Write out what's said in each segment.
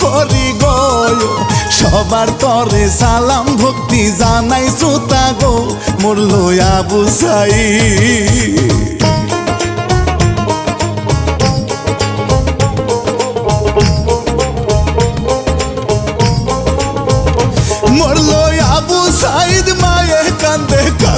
করি গো সবার তরে সালাম ভক্তি জানাই শ্রোতা গো মোর লয়া সাই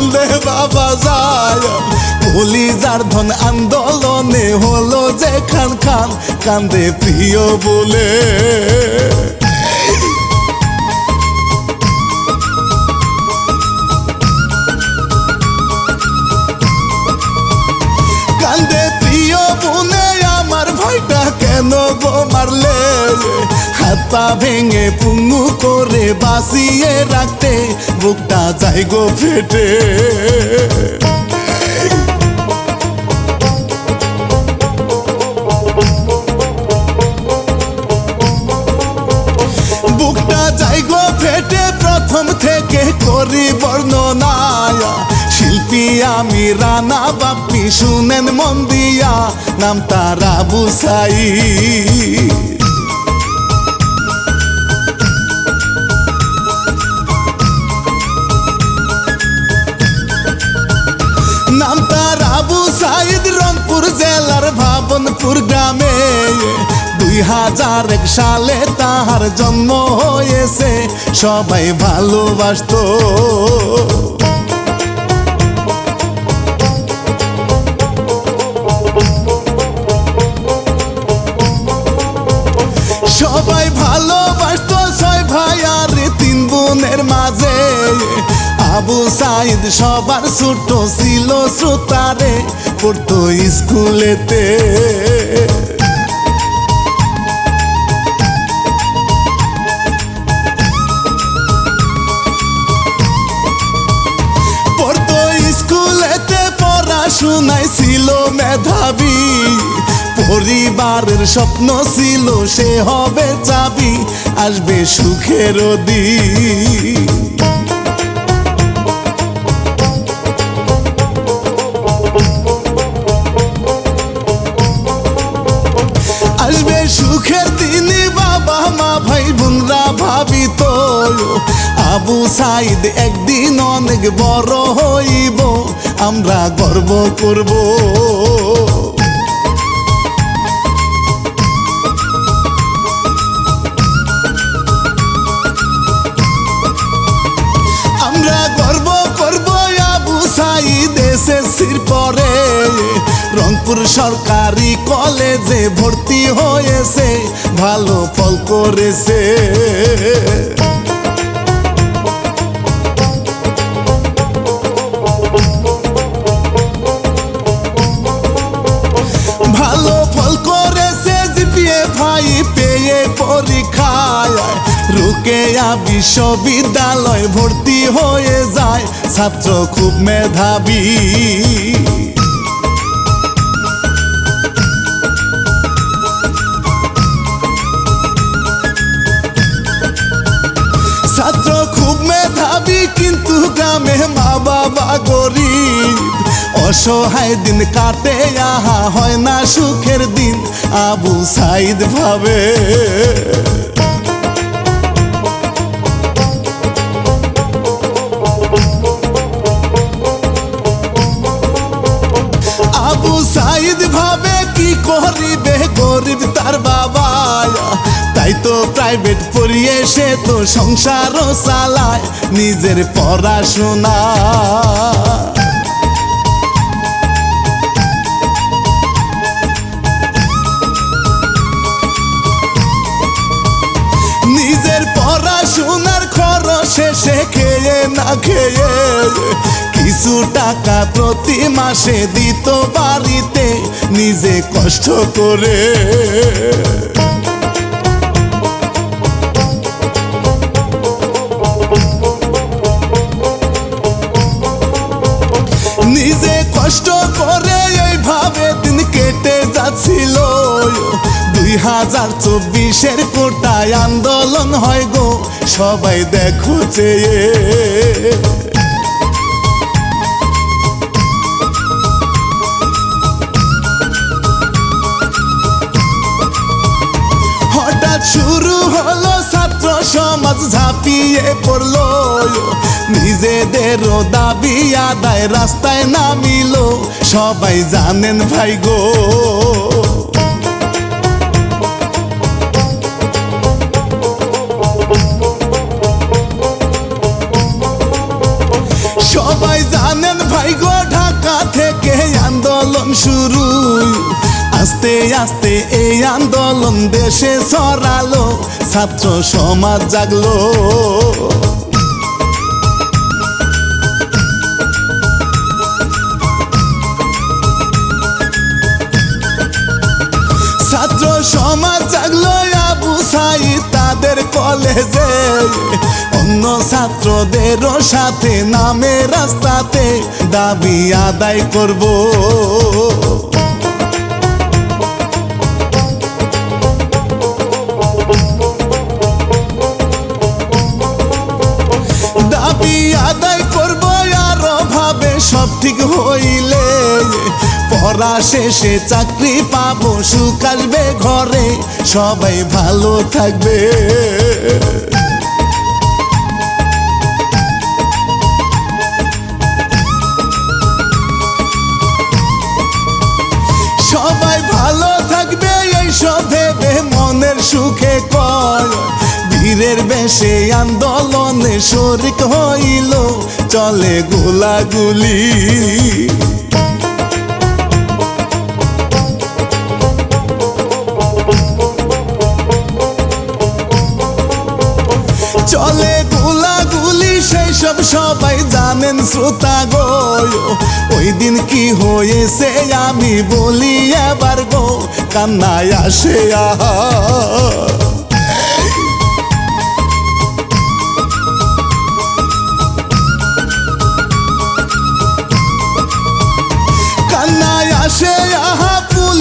কান্দে বাবা যায়। বলি যার ধন আন্দোলনে হলো যে খান খান, কান্দে প্রিয় বলে। কান্দে প্রিয় বোনে আমার ভাইটা কেন গো মারলে? হাত ভেঙে পুঙ্গু করে বাসিয়ে রাখতে বুকটা যাই গো ফেটে। বুকটা যাই গো ফেটে, প্রথম থেকে করি শিল্পী আমি রানা বাপ্পি শুনেন মন দিয়া, নাম তারা বুসাই নাম তার আবু সাইদ রংপুর জেলার ভাবনপুর গ্রামে। দুই হাজার এক সালে তাহার জন্ম হয়েছে, সবাই ভালোবাসতো। ভালোবাসতো ছয় ভাই আর তিন বোনের মাঝে। আবু সাইদ সবার ছোট ছিল শ্রোতারে, পড়তো স্কুলেতে। পড়তো স্কুলেতে, পড়াশোনায় ছিল মেধাবী। পরিবারের স্বপ্ন ছিল সে হবে চাবি, আসবে সুখের দিন। আসবে সুখের দিনে বাবা, মা, ভাই, বোনরা, ভাবি ভাবিত আবু সাইদ একদিন অনেক বড় হইব, আমরা গর্ব করব। এসএসসির পরে রংপুর সরকারি কলেজে ভর্তি হয়েছে, ভালো ফল করেছে। ভালো ফল করেছে জিপিএ পরীক্ষায় রুকেয়া বিশ্ববিদ্যালয় ভর্তি হয়ে যায়, ছাত্র খুব মেধাবী। ছাত্র খুব মেধাবী, কিন্তু গ্রামে মা বাবা গরিব। অসহায় দিন কাটে, আহা, হয় না সুখের দিন, আবু সাইদ ভাবে। সাইদ ভাবে কি করিবে? গরিব তার বাবা তাই তো প্রাইভেট পড়িয়ে সে তো সংসারও চালায়, নিজের পড়াশোনা। নিজের পড়াশোনার খরচ শেষে খেয়ে না খেয়ে কিছু টাকা প্রতি মাসে দিত বাড়িতে, নিজে কষ্ট করে। নিজে কষ্ট করে এইভাবে দিন কেটে যাচ্ছিল। দুই হাজার চব্বিশের কোটায় আন্দোলন হয় গো, সবাই দেখো চেয়ে। শুরু হলো ছাত্র সমাজ ঝাঁপিয়ে পড়ল। নিজেদেরও দাবি আদায় রাস্তায় নামিল। সবাই জানেন ভাই গো। সবাই জানেন ভাই গো, ঢাকা থেকে আন্দোলন শুরু আস্তে আস্তে এই আন্দোলন দেশে ছড়ালো, ছাত্র সমাজ জাগলো। ছাত্র সমাজ জাগলো আবু সাইদ তাদের কলেজে। অন্য ছাত্রদেরও সাথে নামে রাস্তাতে দাবি আদায় করব। ঠিক হইলে পড়া শেষে চাকরি পাবো আসবে ঘরে, সবাই ভালো থাকবে। সবাই ভালো থাকবে এইসব ভেবে মনের সুখে কয় বীরের বেশে আন্দোলনে শরিক হইল, চলে গোলাগুলি। চলে গুলাগুলি, সেই সব সবাই জানেন শ্রোতা গো। ওই দিন কি হয়েছে আমি বলি এবার গো, কান্নায় আসে আহা।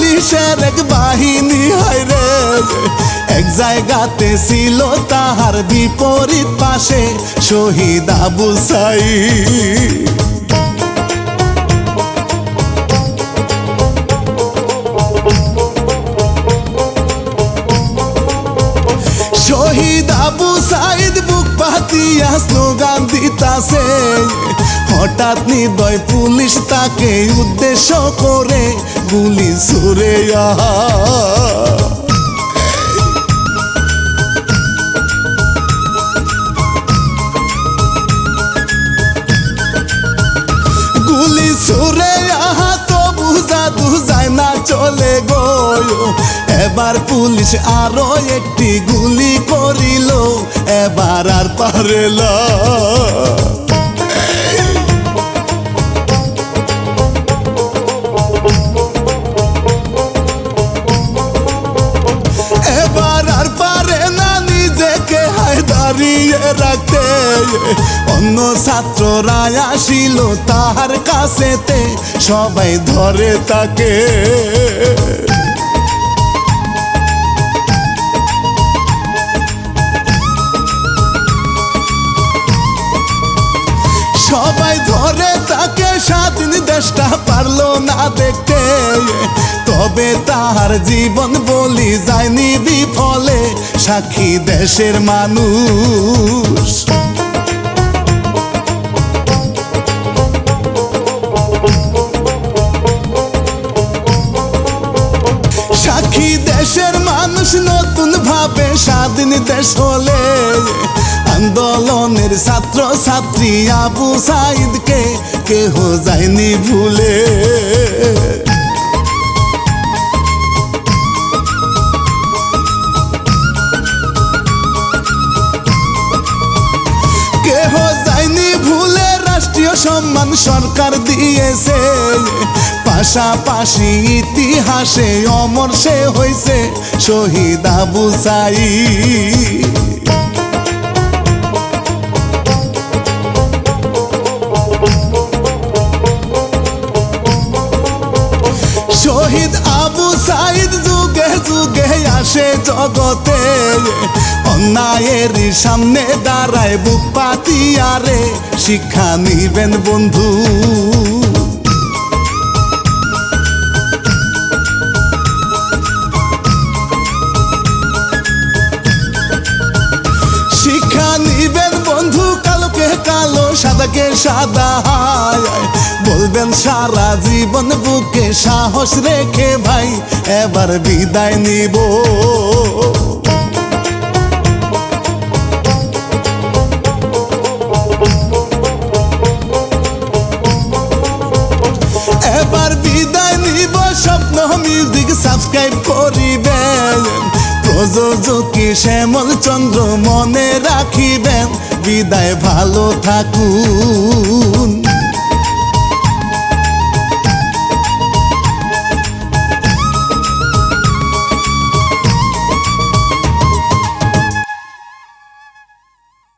পুলিশের এক বাহিনী, হয় রে এক জায়গাতে ছিল তাহার বিপরীত পাশে শহীদ আবু সাই শহীদ আবু সাইদ বুক পাতিয়া স্লোগান দিতাছে। হঠাৎ নিদয় পুলিশ তাকে উদ্দেশ্য করে গুলি আহা গুলি ছুড়ে আহা তো বুঝা দু যায় না, চলে গো এবার পুলিশ আরও একটি গুলি করিল, এবার আর পারেলা দাঁড়িয়ে রাখতে। অন্য ছাত্ররা আসিল তাহার কাছেতে সবাই ধরে তাকে। স্বাধীন দেশটা পারল না দেখতে। তবে তাহার জীবন বলি যায়নি বিফলে, সাক্ষী দেশের মানুষ। সাক্ষী দেশের মানুষ নতুন ভাবে স্বাধীন দেশ হলে। আন্দোলনের ছাত্র ছাত্রী আবু সাইদকে কেহ যায়নি ভুলে। কেহ যায়নি ভুলে রাষ্ট্রীয় সম্মান সরকার দিয়েছে। পাশাপাশি ইতিহাসে অমর সে হয়েছে শহীদ আবু সাই সাইদ যুগে যুগে আসে জগতে। অন্যায়ের সামনে দাঁড়ায় বুক পাতিয়ারে। শিক্ষা নিবেন বন্ধু। শিক্ষা নিবেন বন্ধু, কালকে কালো, সাদাকে সাদা। হায় বলবেন, সারা জীবন বুকে সাহস রেখে ভাই, এবার বিদায় নিব। এবার বিদায় নিব, স্বপ্ন মিউজিক সাবস্ক্রাইব করিবেন। প্রযোজকে শ্যামল চন্দ্র মনে রাখিবেন। বিদায় ভালো থাকুন।